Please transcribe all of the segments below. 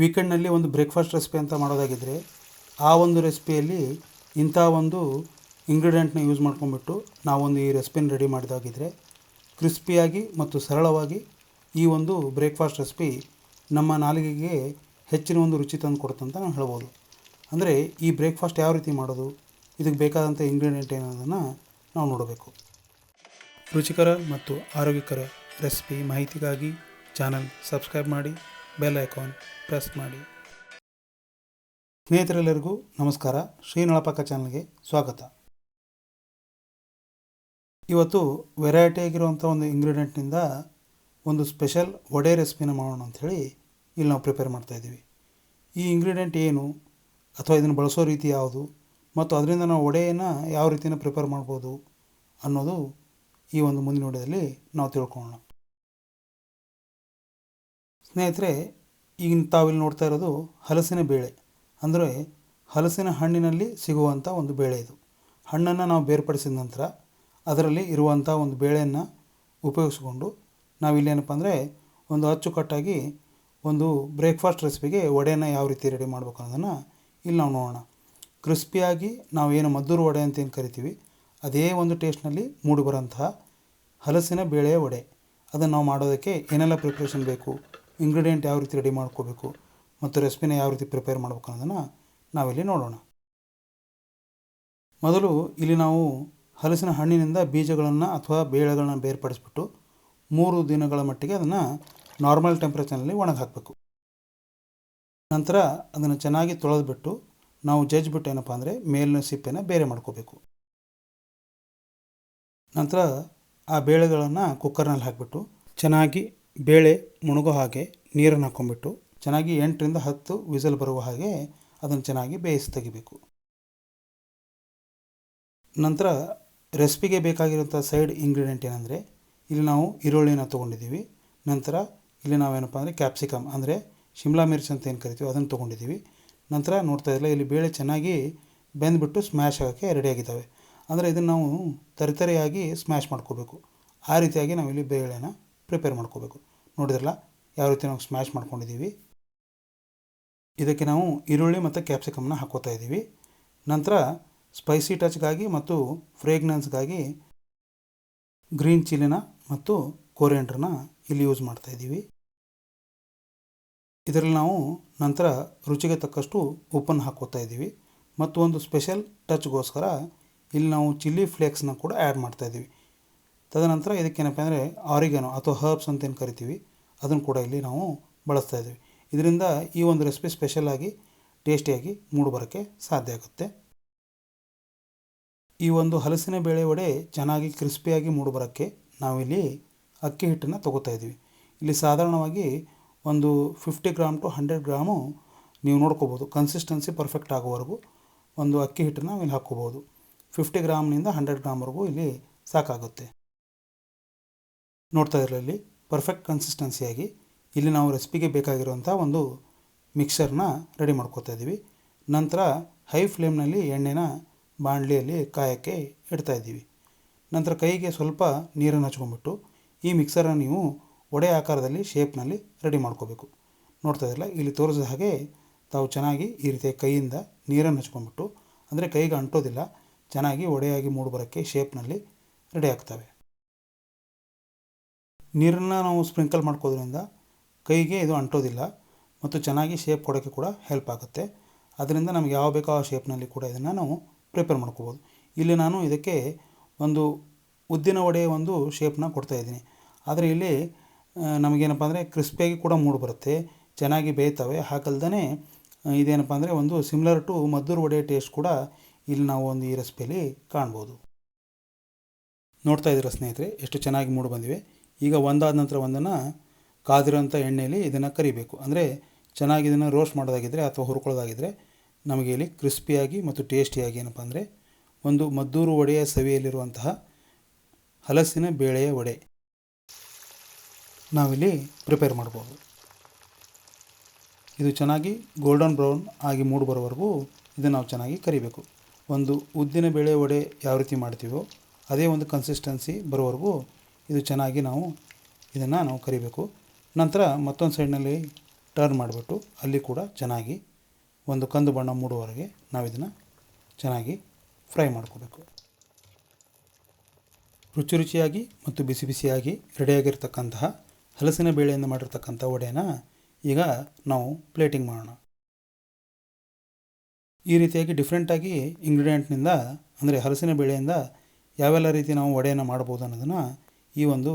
ವೀಕೆಂಡ್ನಲ್ಲಿ ಒಂದು breakfast recipe ಅಂತ ಮಾಡೋದಾಗಿದ್ದರೆ ಆ ಒಂದು ರೆಸಿಪಿಯಲ್ಲಿ ಇಂಥ ಒಂದು ಇಂಗ್ರೀಡಿಯೆಂಟ್ನ ಯೂಸ್ ಮಾಡ್ಕೊಂಡ್ಬಿಟ್ಟು ನಾವೊಂದು ಈ ರೆಸಿಪಿನ ರೆಡಿ ಮಾಡಿದಾಗಿದ್ದರೆ ಕ್ರಿಸ್ಪಿಯಾಗಿ ಮತ್ತು ಸರಳವಾಗಿ ಈ ಒಂದು ಬ್ರೇಕ್ಫಾಸ್ಟ್ ರೆಸಿಪಿ ನಮ್ಮ ನಾಲಿಗೆಗೆ ಹೆಚ್ಚಿನ ಒಂದು ರುಚಿ ತಂದು ಅಂತ ನಾನು ಹೇಳ್ಬೋದು. ಅಂದರೆ ಈ ಬ್ರೇಕ್ಫಾಸ್ಟ್ ಯಾವ ರೀತಿ ಮಾಡೋದು, ಇದಕ್ಕೆ ಬೇಕಾದಂಥ ಇಂಗ್ರೀಡಿಯೆಂಟ್ ಏನೋದನ್ನು ನಾವು ನೋಡಬೇಕು. ರುಚಿಕರ ಮತ್ತು ಆರೋಗ್ಯಕರ ರೆಸಿಪಿ ಮಾಹಿತಿಗಾಗಿ ಚಾನಲ್ ಸಬ್ಸ್ಕ್ರೈಬ್ ಮಾಡಿ. ಬೆಲ್ ಐಕಾನ್ ಪ್ರೆಸ್ ಮಾಡಿ. ಸ್ನೇಹಿತರೆಲ್ಲರಿಗೂ ನಮಸ್ಕಾರ. ಶ್ರೀ ನಳಪಾಕ ಚಾನಲ್ಗೆ ಸ್ವಾಗತ. ಇವತ್ತು ವೆರೈಟಿ ಆಗಿರುವಂಥ ಒಂದು ಇಂಗ್ರೀಡಿಯೆಂಟ್ನಿಂದ ಒಂದು ಸ್ಪೆಷಲ್ ವಡೆ ರೆಸಿಪಿನ ಮಾಡೋಣ ಅಂಥೇಳಿ ಇಲ್ಲಿ ನಾವು ಪ್ರಿಪೇರ್ ಮಾಡ್ತಾಯಿದ್ದೀವಿ ಈ ಇಂಗ್ರೀಡಿಯೆಂಟ್ ಏನು ಅಥವಾ ಇದನ್ನು ಬಳಸೋ ರೀತಿ ಯಾವುದು ಮತ್ತು ಅದರಿಂದ ನಾವು ವಡೆಯನ್ನು ಯಾವ ರೀತಿನ ಪ್ರಿಪೇರ್ ಮಾಡ್ಬೋದು ಅನ್ನೋದು ಈ ಒಂದು ಮುಂದಿನ ವಿಡಿಯೋದಲ್ಲಿ ನಾವು ತಿಳ್ಕೊಳ್ಳೋಣ. ಸ್ನೇಹಿತರೆ, ಈಗಿನ ತಾವಿಲ್ಲಿ ನೋಡ್ತಾ ಇರೋದು ಹಲಸಿನ ಬೇಳೆ. ಅಂದರೆ ಹಲಸಿನ ಹಣ್ಣಿನಲ್ಲಿ ಸಿಗುವಂಥ ಒಂದು ಬೇಳೆ ಇದು. ಹಣ್ಣನ್ನು ನಾವು ಬೇರ್ಪಡಿಸಿದ ನಂತರ ಅದರಲ್ಲಿ ಇರುವಂಥ ಒಂದು ಬೇಳೆಯನ್ನು ಉಪಯೋಗಿಸ್ಕೊಂಡು ನಾವಿಲ್ಲೇನಪ್ಪ ಅಂದರೆ ಒಂದು ಅಚ್ಚುಕಟ್ಟಾಗಿ ಒಂದು ಬ್ರೇಕ್ಫಾಸ್ಟ್ ರೆಸಿಪಿಗೆ ವಡೆಯನ್ನು ಯಾವ ರೀತಿ ರೆಡಿ ಮಾಡ್ಬೇಕು ಅನ್ನೋದನ್ನು ಇಲ್ಲಿ ನಾವು ನೋಡೋಣ. ಕ್ರಿಸ್ಪಿಯಾಗಿ ನಾವು ಏನು ಮದ್ದೂರು ವಡೆ ಅಂತ ಏನು ಕರಿತೀವಿ, ಅದೇ ಒಂದು ಟೇಸ್ಟ್ನಲ್ಲಿ ಮೂಡಿಬರೋಂತಹ ಹಲಸಿನ ಬೇಳೆಯ ವಡೆ. ಅದನ್ನು ನಾವು ಮಾಡೋದಕ್ಕೆ ಏನೆಲ್ಲ ಪ್ರಿಪ್ರೇಷನ್ ಬೇಕು? ಇಂಗ್ರೀಡಿಯೆಂಟ್ ಯಾವ ರೀತಿ ರೆಡಿ ಮಾಡ್ಕೋಬೇಕು ಮತ್ತು ರೆಸಿಪಿನ ಯಾವ ರೀತಿ ಪ್ರಿಪೇರ್ ಮಾಡ್ಬೇಕು ಅನ್ನೋದನ್ನು ನಾವಿಲ್ಲಿ ನೋಡೋಣ. ಮೊದಲು ಇಲ್ಲಿ ನಾವು ಹಲಸಿನ ಹಣ್ಣಿನಿಂದ ಬೀಜಗಳನ್ನು ಅಥವಾ ಬೇಳೆಗಳನ್ನು ಬೇರ್ಪಡಿಸ್ಬಿಟ್ಟು ಮೂರು ದಿನಗಳ ಮಟ್ಟಿಗೆ ಅದನ್ನು ನಾರ್ಮಲ್ ಟೆಂಪ್ರೇಚರ್ನಲ್ಲಿ ಒಣಗಿ ಹಾಕಬೇಕು ನಂತರ ಅದನ್ನು ಚೆನ್ನಾಗಿ ತೊಳೆದ್ಬಿಟ್ಟು ನಾವು ಜಜ್ಜಿಬಿಟ್ಟು ಏನಪ್ಪ ಅಂದರೆ ಮೇಲಿನ ಸಿಪ್ಪೆನ ಬೇರೆ ಮಾಡ್ಕೋಬೇಕು. ನಂತರ ಆ ಬೇಳೆಗಳನ್ನು ಕುಕ್ಕರ್ನಲ್ಲಿ ಹಾಕಿಬಿಟ್ಟು ಚೆನ್ನಾಗಿ ಬೇಳೆ ಮುಳುಗೋ ಹಾಗೆ ನೀರನ್ನು ಹಾಕ್ಕೊಂಬಿಟ್ಟು ಚೆನ್ನಾಗಿ ಎಂಟರಿಂದ ಹತ್ತು ವಿಸಲ್ ಬರುವ ಹಾಗೆ ಅದನ್ನು ಚೆನ್ನಾಗಿ ಬೇಯಿಸಿ ತೆಗಿಬೇಕು. ನಂತರ ರೆಸಿಪಿಗೆ ಬೇಕಾಗಿರುವಂಥ ಸೈಡ್ ಇಂಗ್ರೀಡಿಯೆಂಟ್ ಏನಂದರೆ ಇಲ್ಲಿ ನಾವು ಈರುಳ್ಳಿನ ತೊಗೊಂಡಿದ್ದೀವಿ. ನಂತರ ಇಲ್ಲಿ ನಾವೇನಪ್ಪ ಅಂದರೆ ಕ್ಯಾಪ್ಸಿಕಮ್ ಅಂದರೆ ಶಿಮ್ಲಾ ಮಿರ್ಚಿ ಅಂತ ಏನು ಕರಿತೀವಿ ಅದನ್ನು ತೊಗೊಂಡಿದ್ದೀವಿ. ನಂತರ ನೋಡ್ತಾ ಇದ್ದಿಲ್ಲ ಇಲ್ಲಿ ಬೇಳೆ ಚೆನ್ನಾಗಿ ಬೆಂದ್ಬಿಟ್ಟು ಸ್ಮ್ಯಾಶ್ ಆಗೋಕ್ಕೆ ರೆಡಿಯಾಗಿದ್ದಾವೆ ಅಂದರೆ ಇದನ್ನು ನಾವು ತರಿತರಿಯಾಗಿ ಸ್ಮ್ಯಾಶ್ ಮಾಡ್ಕೋಬೇಕು. ಆ ರೀತಿಯಾಗಿ ನಾವಿಲ್ಲಿ ಬೇಳೆನ ಪ್ರಿಪೇರ್ ಮಾಡ್ಕೋಬೇಕು. ನೋಡಿದ್ರಲ್ಲ? ಯಾವ ರೀತಿ ನಾವು ಸ್ಮ್ಯಾಶ್ ಮಾಡ್ಕೊಂಡಿದ್ದೀವಿ? ಇದಕ್ಕೆ ನಾವು ಈರುಳ್ಳಿ ಮತ್ತು ಕ್ಯಾಪ್ಸಿಕಮ್ನ ಹಾಕೋತಾ ಇದ್ದೀವಿ. ನಂತರ ಸ್ಪೈಸಿ ಟಚ್ಗಾಗಿ ಮತ್ತು ಫ್ರೇಗ್ನೆನ್ಸ್ಗಾಗಿ ಗ್ರೀನ್ ಚಿಲ್ಲಿನ ಮತ್ತು ಕೋರಿಯಂಡ್ರನ್ನ ಇಲ್ಲಿ ಯೂಸ್ ಮಾಡ್ತಾ ಇದ್ದೀವಿ. ಇದರಲ್ಲಿ ನಾವು ನಂತರ ರುಚಿಗೆ ತಕ್ಕಷ್ಟು ಉಪ್ಪನ್ನು ಹಾಕೋತಾ ಇದ್ದೀವಿ. ಮತ್ತು ಒಂದು ಸ್ಪೆಷಲ್ ಟಚ್ಗೋಸ್ಕರ ಇಲ್ಲಿ ನಾವು ಚಿಲ್ಲಿ ಫ್ಲೇಕ್ಸ್ನ ಕೂಡ ಆ್ಯಡ್ ಮಾಡ್ತಾ ಇದ್ದೀವಿ. ತದನಂತರ ಇದಕ್ಕೇನಪ್ಪ ಅಂದರೆ ಆರಿಗನೋ ಅಥವಾ ಹರ್ಬ್ಸ್ ಅಂತ ಏನು ಕರಿತೀವಿ ಅದನ್ನು ಕೂಡ ಇಲ್ಲಿ ನಾವು ಬಳಸ್ತಾ ಇದ್ದೀವಿ. ಇದರಿಂದ ಈ ಒಂದು ರೆಸಿಪಿ ಸ್ಪೆಷಲಾಗಿ ಟೇಸ್ಟಿಯಾಗಿ ಮೂಡಿಬರೋಕ್ಕೆ ಸಾಧ್ಯ ಆಗುತ್ತೆ. ಈ ಒಂದು ಹಲಸಿನ ಬೇಳೆ ವಡೆ ಚೆನ್ನಾಗಿ ಕ್ರಿಸ್ಪಿಯಾಗಿ ಮೂಡಿಬರೋಕ್ಕೆ ನಾವಿಲ್ಲಿ ಅಕ್ಕಿ ಹಿಟ್ಟನ್ನು ತೊಗೋತಾ ಇದ್ದೀವಿ. ಇಲ್ಲಿ ಸಾಧಾರಣವಾಗಿ ಒಂದು fifty gram to hundred gram ನೀವು ನೋಡ್ಕೋಬೋದು. ಕನ್ಸಿಸ್ಟೆನ್ಸಿ ಪರ್ಫೆಕ್ಟ್ ಆಗೋವರೆಗೂ ಒಂದು ಅಕ್ಕಿ ಹಿಟ್ಟನ್ನು ಇಲ್ಲಿ ಹಾಕ್ಕೋಬೋದು. ಫಿಫ್ಟಿ ಗ್ರಾಮ್ನಿಂದ ಹಂಡ್ರೆಡ್ ಗ್ರಾಮ್ವರೆಗೂ ಇಲ್ಲಿ ಸಾಕಾಗುತ್ತೆ. ನೋಡ್ತಾ ಇರಲಿ ಪರ್ಫೆಕ್ಟ್ ಕನ್ಸಿಸ್ಟೆನ್ಸಿಯಾಗಿ ಇಲ್ಲಿ ನಾವು ರೆಸಿಪಿಗೆ ಬೇಕಾಗಿರುವಂಥ ಒಂದು ಮಿಕ್ಸರ್ನ ರೆಡಿ ಮಾಡ್ಕೋತಾ ಇದ್ದೀವಿ. ನಂತರ ಹೈ ಫ್ಲೇಮ್ನಲ್ಲಿ ಎಣ್ಣೆನ ಬಾಣಲಿಯಲ್ಲಿ ಕಾಯೋಕ್ಕೆ ಇಡ್ತಾ ಇದ್ದೀವಿ. ನಂತರ ಕೈಗೆ ಸ್ವಲ್ಪ ನೀರನ್ನು ಹಚ್ಕೊಂಡ್ಬಿಟ್ಟು ಈ ಮಿಕ್ಸರನ್ನು ನೀವು ಒಡೆ ಆಕಾರದಲ್ಲಿ ಶೇಪ್ನಲ್ಲಿ ರೆಡಿ ಮಾಡ್ಕೋಬೇಕು. ನೋಡ್ತಾ ಇದ್ರಲ್ಲ, ಇಲ್ಲಿ ತೋರಿಸಿದ ಹಾಗೆ ತಾವು ಚೆನ್ನಾಗಿ ಈ ರೀತಿ ಕೈಯಿಂದ ನೀರನ್ನು ಹಚ್ಕೊಂಡ್ಬಿಟ್ಟು, ಅಂದರೆ ಕೈಗೆ ಅಂಟೋದಿಲ್ಲ, ಚೆನ್ನಾಗಿ ಒಡೆಯಾಗಿ ಮೂಡಿಬರೋಕ್ಕೆ ಶೇಪ್ನಲ್ಲಿ ರೆಡಿ ಆಗ್ತವೆ. ನೀರನ್ನು ನಾವು ಸ್ಪ್ರಿಂಕಲ್ ಮಾಡ್ಕೋದ್ರಿಂದ ಕೈಗೆ ಇದು ಅಂಟೋದಿಲ್ಲ ಮತ್ತು ಚೆನ್ನಾಗಿ ಶೇಪ್ ಕೊಡೋಕ್ಕೆ ಕೂಡ ಹೆಲ್ಪ್ ಆಗುತ್ತೆ. ಅದರಿಂದ ನಮಗೆ ಯಾವ ಬೇಕೋ ಆ ಶೇಪ್ನಲ್ಲಿ ಕೂಡ ಇದನ್ನು ನಾವು ಪ್ರಿಪೇರ್ ಮಾಡ್ಕೋಬೋದು. ಇಲ್ಲಿ ನಾನು ಇದಕ್ಕೆ ಒಂದು ಉದ್ದಿನ ವಡೆ ಒಂದು ಶೇಪ್ನ ಕೊಡ್ತಾಯಿದ್ದೀನಿ ಆದರೆ ಇಲ್ಲಿ ನಮಗೇನಪ್ಪ ಅಂದರೆ ಕ್ರಿಸ್ಪಿಯಾಗಿ ಕೂಡ ಮೂಡ್ ಬರುತ್ತೆ, ಚೆನ್ನಾಗಿ ಬೇಯ್ತವೆ. ಹಾಕಲ್ದೇ ಇದೇನಪ್ಪ ಅಂದರೆ ಒಂದು similar to Maddur vada taste ಕೂಡ ಇಲ್ಲಿ ನಾವು ಒಂದು ಈ ರೆಸಿಪಿಯಲ್ಲಿ ಕಾಣ್ಬೋದು. ನೋಡ್ತಾ ಇದ್ದೀರ ಸ್ನೇಹಿತರೆ, ಎಷ್ಟು ಚೆನ್ನಾಗಿ ಮೂಡ್ ಬಂದಿವೆ. ಈಗ ಒಂದಾದ ನಂತರ ಒಂದನ್ನು ಕಾದಿರೋಂಥ ಎಣ್ಣೆಯಲ್ಲಿ ಇದನ್ನು ಕರಿಬೇಕು. ಅಂದರೆ ಚೆನ್ನಾಗಿ ಇದನ್ನು ರೋಸ್ಟ್ ಮಾಡೋದಾಗಿದ್ದರೆ ಅಥವಾ ಹುರ್ಕೊಳ್ಳೋದಾಗಿದ್ದರೆ ನಮಗೆ ಇಲ್ಲಿ ಕ್ರಿಸ್ಪಿಯಾಗಿ ಮತ್ತು ಟೇಸ್ಟಿಯಾಗಿ ಏನಪ್ಪ ಅಂದರೆ ಒಂದು ಮದ್ದೂರು ವಡೆಯ ಸವಿಯಲ್ಲಿರುವಂತಹ ಹಲಸಿನ ಬೇಳೆಯ ವಡೆ ನಾವಿಲ್ಲಿ ಪ್ರಿಪೇರ್ ಮಾಡ್ಬೋದು. ಇದು ಚೆನ್ನಾಗಿ ಗೋಲ್ಡನ್ ಬ್ರೌನ್ ಆಗಿ ಮೂಡಿ ಬರೋವರೆಗೂ ಇದನ್ನು ನಾವು ಚೆನ್ನಾಗಿ ಕರಿಬೇಕು. ಒಂದು ಉದ್ದಿನ ಬೇಳೆ ವಡೆ ಯಾವ ರೀತಿ ಮಾಡ್ತೀವೋ ಅದೇ ಒಂದು ಕನ್ಸಿಸ್ಟೆನ್ಸಿ ಬರೋವರೆಗೂ ಇದು ಚೆನ್ನಾಗಿ ನಾವು ಇದನ್ನು ನಾವು ಕರಿಬೇಕು. ನಂತರ ಮತ್ತೊಂದು ಸೈಡ್ನಲ್ಲಿ ಟರ್ನ್ ಮಾಡಿಬಿಟ್ಟು ಅಲ್ಲಿ ಕೂಡ ಚೆನ್ನಾಗಿ ಒಂದು ಕಂದು ಬಣ್ಣ ಮೂಡುವವರೆಗೆ ನಾವು ಇದನ್ನು ಚೆನ್ನಾಗಿ ಫ್ರೈ ಮಾಡ್ಕೋಬೇಕು. ರುಚಿ ರುಚಿಯಾಗಿ ಮತ್ತು ಬಿಸಿ ಬಿಸಿಯಾಗಿ ರೆಡಿಯಾಗಿರ್ತಕ್ಕಂತಹ ಹಲಸಿನ ಬೇಳೆಯಿಂದ ಮಾಡಿರ್ತಕ್ಕಂಥ ವಡೆನ ಈಗ ನಾವು ಪ್ಲೇಟಿಂಗ್ ಮಾಡೋಣ. ಈ ರೀತಿಯಾಗಿ ಡಿಫ್ರೆಂಟಾಗಿ ಇಂಗ್ರೀಡಿಯೆಂಟ್ನಿಂದ ಅಂದರೆ ಹಲಸಿನ ಬೇಳೆಯಿಂದ ಯಾವೆಲ್ಲ ರೀತಿ ನಾವು ವಡೆಯನ್ನು ಮಾಡ್ಬೋದು ಅನ್ನೋದನ್ನು ಈ ಒಂದು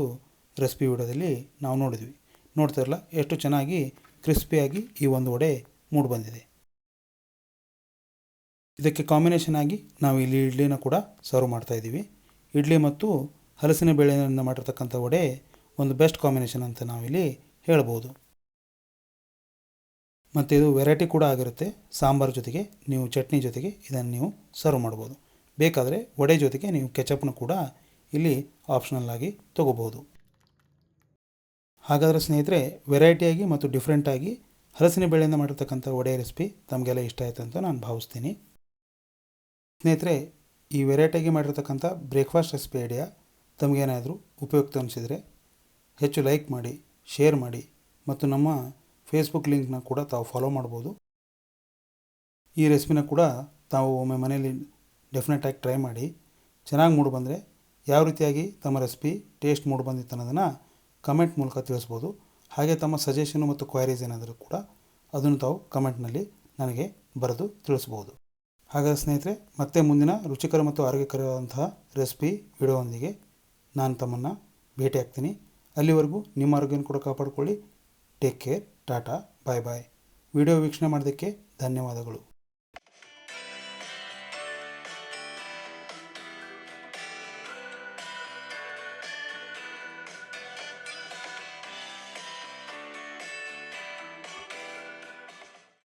ರೆಸಿಪಿ ವಿಡಿಯೋದಲ್ಲಿ ನಾವು ನೋಡಿದ್ವಿ. ನೋಡ್ತಾ ಇರಲ್ಲ ಎಷ್ಟು ಚೆನ್ನಾಗಿ ಕ್ರಿಸ್ಪಿಯಾಗಿ ಈ ಒಂದು ವಡೆ ಮೂಡಿ ಬಂದಿದೆ. ಇದಕ್ಕೆ ಕಾಂಬಿನೇಷನ್ ಆಗಿ ನಾವು ಇಲ್ಲಿ ಇಡ್ಲಿನ ಕೂಡ ಸರ್ವ್ ಮಾಡ್ತಾ ಇದ್ದೀವಿ. ಇಡ್ಲಿ ಮತ್ತು ಹಲಸಿನ ಬೇಳೆಯಿಂದ ಮಾಡಿರ್ತಕ್ಕಂಥ ವಡೆ ಒಂದು ಬೆಸ್ಟ್ ಕಾಂಬಿನೇಷನ್ ಅಂತ ನಾವಿಲ್ಲಿ ಹೇಳ್ಬೋದು. ಮತ್ತು ಇದು ವೆರೈಟಿ ಕೂಡ ಆಗಿರುತ್ತೆ. ಸಾಂಬಾರು ಜೊತೆಗೆ, ನೀವು ಚಟ್ನಿ ಜೊತೆಗೆ ಇದನ್ನು ನೀವು ಸರ್ವ್ ಮಾಡ್ಬೋದು. ಬೇಕಾದರೆ ವಡೆ ಜೊತೆಗೆ ನೀವು ಕೆಚಪ್ನ ಕೂಡ ಇಲ್ಲಿ ಆಪ್ಷನಲ್ ಆಗಿ ತೊಗೋಬೋದು ಹಾಗಾದರೆ ಸ್ನೇಹಿತರೆ ವೆರೈಟಿಯಾಗಿ ಮತ್ತು ಡಿಫ್ರೆಂಟಾಗಿ ಹಲಸಿನ ಬೇಳೆಯಿಂದ ಮಾಡಿರ್ತಕ್ಕಂಥ ಒಡೆಯ ರೆಸಿಪಿ ತಮಗೆಲ್ಲ ಇಷ್ಟ ಆಯಿತು ಅಂತ ನಾನು ಭಾವಿಸ್ತೀನಿ. ಸ್ನೇಹಿತರೆ, ಈ ವೆರೈಟಿಯಾಗಿ ಮಾಡಿರ್ತಕ್ಕಂಥ ಬ್ರೇಕ್ಫಾಸ್ಟ್ ರೆಸಿಪಿ ಐಡಿಯಾ ತಮಗೇನಾದರೂ ಉಪಯುಕ್ತ ಅನಿಸಿದರೆ ಹೆಚ್ಚು ಲೈಕ್ ಮಾಡಿ ಶೇರ್ ಮಾಡಿ ಮತ್ತು ನಮ್ಮ ಫೇಸ್ಬುಕ್ ಲಿಂಕ್ನ ಕೂಡ ತಾವು ಫಾಲೋ ಮಾಡ್ಬೋದು. ಈ ರೆಸಿಪಿನ ಕೂಡ ತಾವು ಒಮ್ಮೆ ಮನೆಯಲ್ಲಿ ಡೆಫಿನೆಟಾಗಿ ಟ್ರೈ ಮಾಡಿ, ಚೆನ್ನಾಗಿ ಮೂಡಿ ಬಂದರೆ ಯಾವ ರೀತಿಯಾಗಿ ತಮ್ಮ ರೆಸಿಪಿ ಟೇಸ್ಟ್ ಮೂಡ್ ಬಂದಿತ್ತು ಅನ್ನೋದನ್ನು ಕಮೆಂಟ್ ಮೂಲಕ ತಿಳಿಸ್ಬೋದು. ಹಾಗೆ ತಮ್ಮ ಸಜೆಷನು ಮತ್ತು ಕ್ವೈರೀಸ್ ಏನಾದರೂ ಕೂಡ ಅದನ್ನು ತಾವು ಕಮೆಂಟ್ನಲ್ಲಿ ನನಗೆ ಬರೆದು ತಿಳಿಸ್ಬೋದು. ಹಾಗಾದರೆ ಸ್ನೇಹಿತರೆ, ಮತ್ತೆ ಮುಂದಿನ ರುಚಿಕರ ಮತ್ತು ಆರೋಗ್ಯಕರವಾದಂತಹ ರೆಸಿಪಿ ವಿಡಿಯೋದೊಂದಿಗೆ ನಾನು ತಮ್ಮನ್ನು ಭೇಟಿ ಆಗ್ತೀನಿ. ಅಲ್ಲಿವರೆಗೂ ನಿಮ್ಮ ಆರೋಗ್ಯನ ಕೂಡ ಕಾಪಾಡಿಕೊಳ್ಳಿ. Take care tata bye bye video ವೀಕ್ಷಣೆ ಮಾಡೋದಕ್ಕೆ ಧನ್ಯವಾದಗಳು.